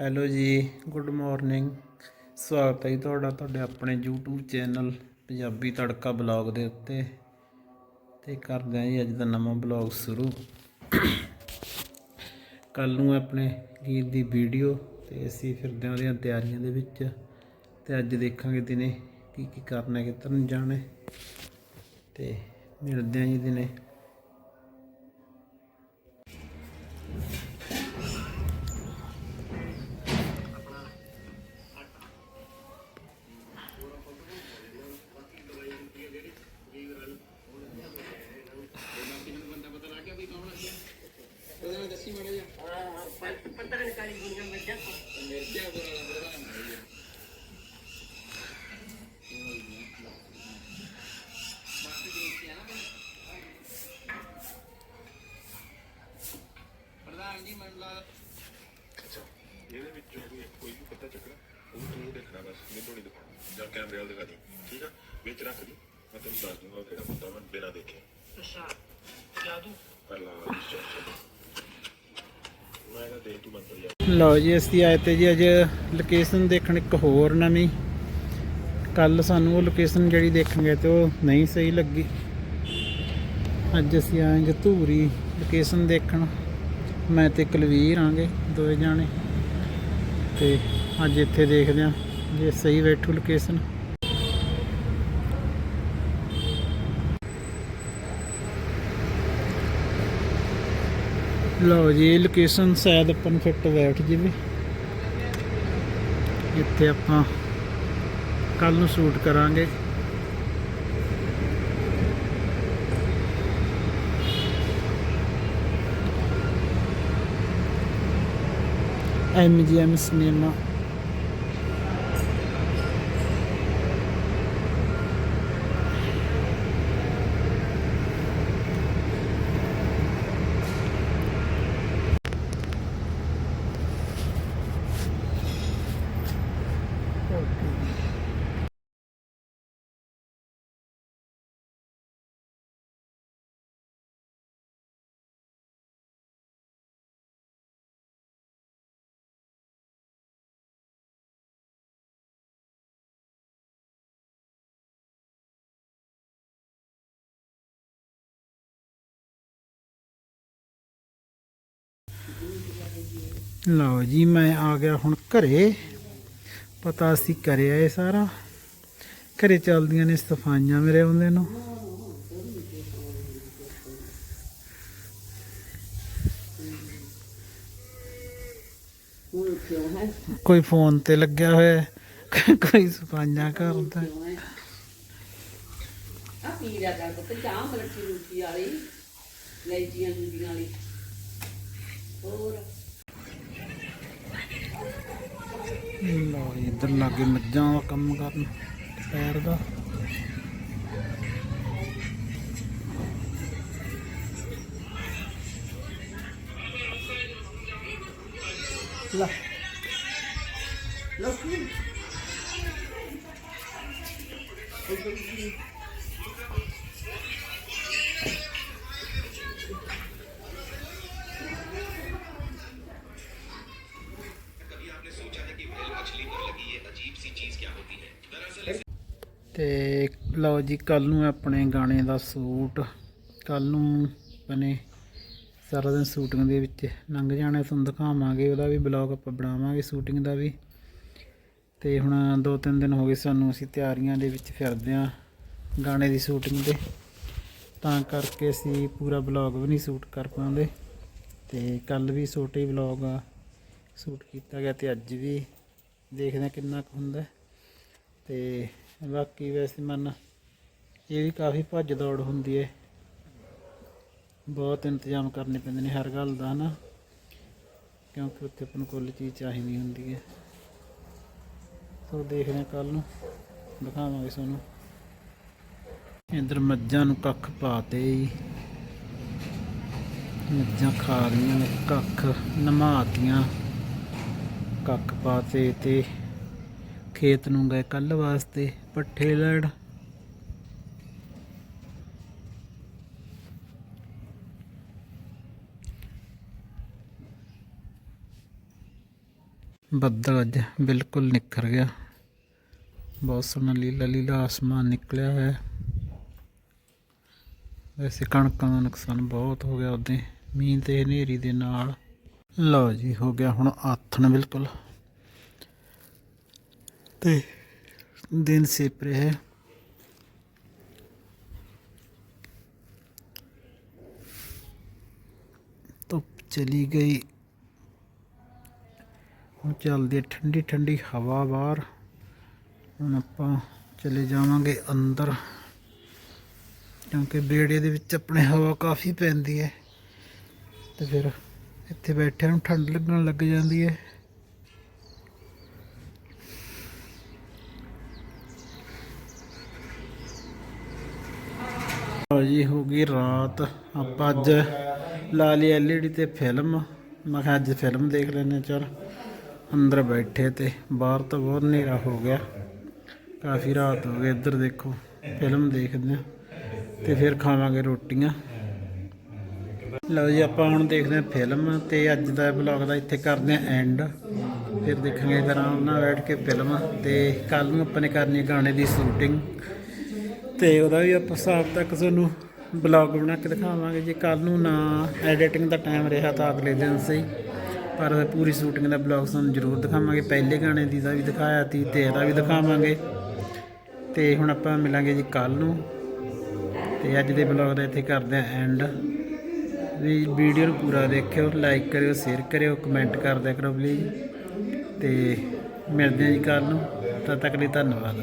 Hello ਜੀ, good morning. ਸਵਾਗਤ ਹੈ ਜੀ ਤੁਹਾਡਾ, ਤੁਹਾਡੇ ਆਪਣੇ YouTube ਚੈਨਲ ਪੰਜਾਬੀ ਤੜਕਾ ਬਲੌਗ ਦੇ ਉੱਤੇ। ਤੇ ਕਰਦੇ ਹਾਂ ਜੀ ਅੱਜ ਦਾ ਨਵਾਂ ਬਲੌਗ ਸ਼ੁਰੂ। ਕੱਲ ਨੂੰ ਆਪਣੇ ਗੀਤ ਦੀ ਵੀਡੀਓ ਤੇ ਅਸੀਂ ਫਿਰਦੇ ਹਾਂ ਉਹਦੀਆਂ ਤਿਆਰੀਆਂ ਦੇ ਵਿੱਚ। ਤੇ ਅੱਜ ਦੇਖਾਂਗੇ ਦਿਨੇ ਕੀ ਕੀ ਕਰਨਾ ਕਿੱਧਰ ਨੂੰ ਜਾਣਾ ਹੈ। ਤੇ ਮਿਲਦੇ ਹਾਂ ਜੀ ਦਿਨੇ। ਇਹਦੇ ਵਿੱਚੋਂ ਕੋਈ ਕੋਈ ਵੀ ਪੱਤਾ ਚੱਕਣਾ ਉਹ ਤੂੰ ਦੇਖਣਾ ਬਸ ਮੈਨੂੰ ਨਹੀਂ ਦਿਖਾਉਣਾ। ਜਾਂ ਕੈਮਰੇ ਵਾਲ ਦਿਖਾ ਦੀ ਠੀਕ ਆ? ਵਿੱਚ ਰੱਖ ਦੀ ਮੈਂ ਤੈਨੂੰ ਦੱਸ ਦੂੰਗਾ ਕਿਹੜਾ ਪੱਤਾ ਮੈਂ ਬਿਨਾਂ ਦੇਖੇ ਅੱਛਾ ਜਾਦੂ। ਪਹਿਲਾਂ ਵਾਲੀ ਚਰਚਾ ਮੈਂ ਕਿਹਾ ਦੇਖ ਤੂੰ ਮੰਤਰ ਜਾ ਲਓ ਜੀ, ਅਸੀਂ ਆਏ ਤੇ ਜੀ ਅੱਜ ਲੋਕੇਸ਼ਨ ਦੇਖਣ ਇੱਕ ਹੋਰ ਨਵੀਂ। ਕੱਲ ਸਾਨੂੰ ਉਹ ਲੋਕੇਸ਼ਨ ਜਿਹੜੀ ਦੇਖਣ ਗਏ ਤੇ ਉਹ ਨਹੀਂ ਸਹੀ ਲੱਗੀ। ਅੱਜ ਅਸੀਂ ਆਏਂਗੇ ਧੂਰੀ ਲੋਕੇਸ਼ਨ ਦੇਖਣ। ਮੈਂ ਤੇ ਕੁਲਵੀਰ ਆਂਗੇ, ਦੋਵੇਂ ਜਾਣੇ। ਤੇ ਅੱਜ ਇੱਥੇ ਦੇਖਦੇ ਆਂ ਜੇ ਸਹੀ ਬੈਠੂ ਲੋਕੇਸ਼ਨ ਲਓ ਜੀ ਇਹ ਲੋਕੇਸ਼ਨ ਸ਼ਾਇਦ ਆਪਾਂ ਨੂੰ ਫਿੱਟ ਬੈਠ ਜਾਵੇ। ਇੱਥੇ ਆਪਾਂ ਕੱਲ ਨੂੰ ਸ਼ੂਟ ਕਰਾਂਗੇ। ਐਮਜੀਐਮ ਸਿਨੇਮਾ ਲਓ ਜੀ, ਮੈਂ ਆ ਗਿਆ ਹੁਣ ਘਰੇ। ਪਤਾ ਅਸੀਂ ਕਰਿਆ ਇਹ ਸਾਰਾ। ਘਰੇ ਚੱਲਦੀਆਂ ਨੇ ਸਫਾਈਆਂ ਮੇਰੇ ਆਉਂਦੇ ਨੂੰ। ਕੋਈ ਫੋਨ ਤੇ ਲੱਗਿਆ ਹੋਇਆ ਕੋਈ ਸਫਾਈਆਂ ਕਰਦਾ ਹੈ। ਆ ਪੀ ਲਿਆ ਕਰ ਚਾਹ ਮਲੱਠੀ ਰੂਟੀ ਵਾਲੀ ਲੈਚੀਆਂ ਦੂਜੀਆਂ ਵਾਲੀ। ਲਓ ਜੀ, ਇੱਧਰ ਲਾਗੇ ਮੱਝਾਂ ਦਾ ਕੰਮ ਕਰਨ ਪੈਰ ਦਾ ਲੈ ਲੋਕੀ ਤੇ ਲਓ ਜੀ ਕੱਲ ਨੂੰ ਆਪਣੇ ਗਾਣੇ ਦਾ ਸ਼ੂਟ। ਕੱਲ ਨੂੰ ਬਣੇ ਸਾਰਾ ਦਿਨ ਸ਼ੂਟਿੰਗ ਦੇ ਵਿੱਚ ਲੰਘ ਜਾਣਾ, ਤੁਹਾਨੂੰ ਦਿਖਾਵਾਂਗੇ, ਉਹਦਾ ਵੀ ਬਲੌਗ ਆਪਾਂ ਬਣਾਵਾਂਗੇ ਸ਼ੂਟਿੰਗ ਦਾ ਵੀ। ਤੇ ਹੁਣ ਦੋ ਤਿੰਨ ਦਿਨ ਹੋ ਗਏ ਸਾਨੂੰ, ਅਸੀਂ ਤਿਆਰੀਆਂ ਦੇ ਵਿੱਚ ਫਿਰਦੇ ਆਂ ਗਾਣੇ ਦੀ ਸ਼ੂਟਿੰਗ ਦੇ ਤਾਂ ਕਰਕੇ ਅਸੀਂ ਪੂਰਾ ਬਲੌਗ ਵੀ ਨਹੀਂ ਸ਼ੂਟ ਕਰ ਪਾਉਂਦੇ। ਤੇ ਕੱਲ ਵੀ ਛੋਟੇ ਬਲੌਗ ਸ਼ੂਟ ਕੀਤਾ ਗਿਆ ਤੇ ਅੱਜ ਵੀ। ਦੇਖਦੇ ਹਾਂ ਕਿੰਨਾ ਕੁ ਹੁੰਦਾ। ਹੈ। ਤੇ ਬਾਕੀ ਵੈਸੇ ਮਨ, ਇਹ ਵੀ ਕਾਫੀ ਭੱਜ ਦੌੜ ਹੁੰਦੀ ਹੈ ਬਹੁਤ ਇੰਤਜ਼ਾਮ ਕਰਨੇ ਪੈਂਦੇ ਨੇ ਹਰ ਗੱਲ ਦਾ ਨਾ ਕਿਉਂਕਿ ਉੱਥੇ ਆਪਾਂ ਨੂੰ ਕੁੱਲ ਚੀਜ਼ ਚਾਹੀਦੀ ਹੁੰਦੀ ਹੈ ਸੋ ਦੇਖਦੇ ਹਾਂ ਕੱਲ ਨੂੰ, ਦਿਖਾਵਾਂਗੇ ਤੁਹਾਨੂੰ। ਇੱਧਰ ਮੱਝਾਂ ਨੂੰ ਕੱਖ ਪਾਤੇ ਜੀ। ਮੱਝਾਂ ਖਾ ਰਹੀਆਂ ਨੇ, ਕੱਖ ਨਮਾਤੀਆਂ। ਕੱਖ ਪਾਤੇ ਤੇ। ਖੇਤ ਨੂੰ ਗਏ ਕੱਲ ਵਾਸਤੇ, ਪੱਠੇ ਲੈਣ। ਬੱਦਲ ਅੱਜ ਬਿਲਕੁਲ ਨਿਖਰ ਗਿਆ। ਬਹੁਤ ਸੋਹਣਾ ਲੀਲਾ ਲੀਲਾ ਆਸਮਾਨ ਨਿਕਲਿਆ ਹੋਇਆ ਵੈਸੇ ਕਣਕਾਂ ਦਾ ਨੁਕਸਾਨ ਬਹੁਤ ਹੋ ਗਿਆ ਉਹਦੇ, ਮੀਂਹ ਤੇ ਹਨੇਰੀ ਦੇ ਨਾਲ। ਲਓ ਜੀ, ਹੋ ਗਿਆ ਹੁਣ ਆਥਣ ਬਿਲਕੁਲ। ਤੇ ਦਿਨ ਸਿਪ ਰਿਹਾ ਹੈ। ਧੁੱਪ ਚਲੀ ਗਈ। ਹੁਣ ਚੱਲਦੀ ਹੈ ਠੰਡੀ ਠੰਡੀ ਹਵਾ ਬਾਹਰ। ਹੁਣ ਆਪਾਂ ਚਲੇ ਜਾਵਾਂਗੇ ਅੰਦਰ, ਕਿਉਂਕਿ ਬੇੜੇ ਦੇ ਵਿੱਚ ਆਪਣੇ ਹਵਾ ਕਾਫੀ ਪੈਂਦੀ ਹੈ। ਤੇ ਫਿਰ ਇੱਥੇ ਬੈਠਿਆਂ ਨੂੰ ਠੰਡ ਲੱਗਣ ਲੱਗ ਜਾਂਦੀ ਹੈ। ਲਓ ਜੀ ਹੋ ਗਈ ਰਾਤ। ਆਪਾਂ ਅੱਜ ਲਾ ਲਈ ਐਲਈਡੀ ਤੇ ਫਿਲਮ ਮੈਂ ਕਿਹਾ ਅੱਜ ਫਿਲਮ ਦੇਖ ਲੈਂਦੇ ਚਲ। ਅੰਦਰ ਬੈਠੇ ਤੇ ਬਾਹਰ ਤਾਂ ਬਹੁਤ ਹਨੇਰਾ ਹੋ ਗਿਆ। ਕਾਫੀ ਰਾਤ ਹੋ ਗਈ, ਇੱਧਰ ਦੇਖੋ ਫਿਲਮ ਦੇਖਦੇ ਆ ਤੇ ਫਿਰ ਖਾਵਾਂਗੇ ਰੋਟੀਆਂ। ਲਓ ਜੀ, ਆਪਾਂ ਹੁਣ ਦੇਖਦੇ ਹਾਂ ਫਿਲਮ ਤੇ ਅੱਜ ਦਾ ਵਲੌਗ ਦਾ ਇੱਥੇ ਕਰਦੇ ਹਾਂ ਐਂਡ ਫਿਰ ਦੇਖਾਂਗੇ ਫਿਰ ਆਰਾਮ ਨਾਲ ਬੈਠ ਕੇ ਫਿਲਮ ਤੇ ਕੱਲ ਨੂੰ ਆਪਾਂ ਨੇ ਕਰਨੀ ਗਾਣੇ ਦੀ ਸ਼ੂਟਿੰਗ ਤੇ ਉਹਦਾ ਵੀ ਆਪਾਂ ਹਿਸਾਬ ਤੱਕ ਤੁਹਾਨੂੰ ਬਲੌਗ ਬਣਾ ਕੇ ਦਿਖਾਵਾਂਗੇ। ਜੇ ਕੱਲ ਨੂੰ ਨਾ ਐਡੀਟਿੰਗ ਦਾ ਟਾਈਮ ਰਿਹਾ ਤਾਂ ਅਗਲੇ ਦਿਨ ਸਹੀ। ਪਰ ਪੂਰੀ ਸ਼ੂਟਿੰਗ ਦਾ ਬਲੌਗ ਤੁਹਾਨੂੰ ਜ਼ਰੂਰ ਦਿਖਾਵਾਂਗੇ। ਪਹਿਲੇ ਗਾਣੇ ਦੀ ਦਾ ਵੀ ਦਿਖਾਇਆ ਤੀ ਤੇ ਇਹਦਾ ਵੀ ਦਿਖਾਵਾਂਗੇ। ਤੇ ਹੁਣ ਆਪਾਂ ਮਿਲਾਂਗੇ ਜੀ ਕੱਲ ਨੂੰ। ਤੇ ਅੱਜ ਦੇ ਬਲੌਗ ਦਾ ਇੱਥੇ ਕਰਦੇ ਆ ਐਂਡ ਵੀ ਵੀਡੀਓ ਨੂੰ ਪੂਰਾ ਦੇਖਿਓ ਲਾਈਕ ਕਰਿਓ ਸ਼ੇਅਰ ਕਰਿਓ ਕਮੈਂਟ ਕਰਦਿਆ ਕਰੋ ਪਲੀਜ਼ ਤੇ ਮਿਲਦੇ ਹਾਂ ਜੀ ਕੱਲ ਨੂੰ। ਤਦ ਤੱਕ ਲਈ ਧੰਨਵਾਦ।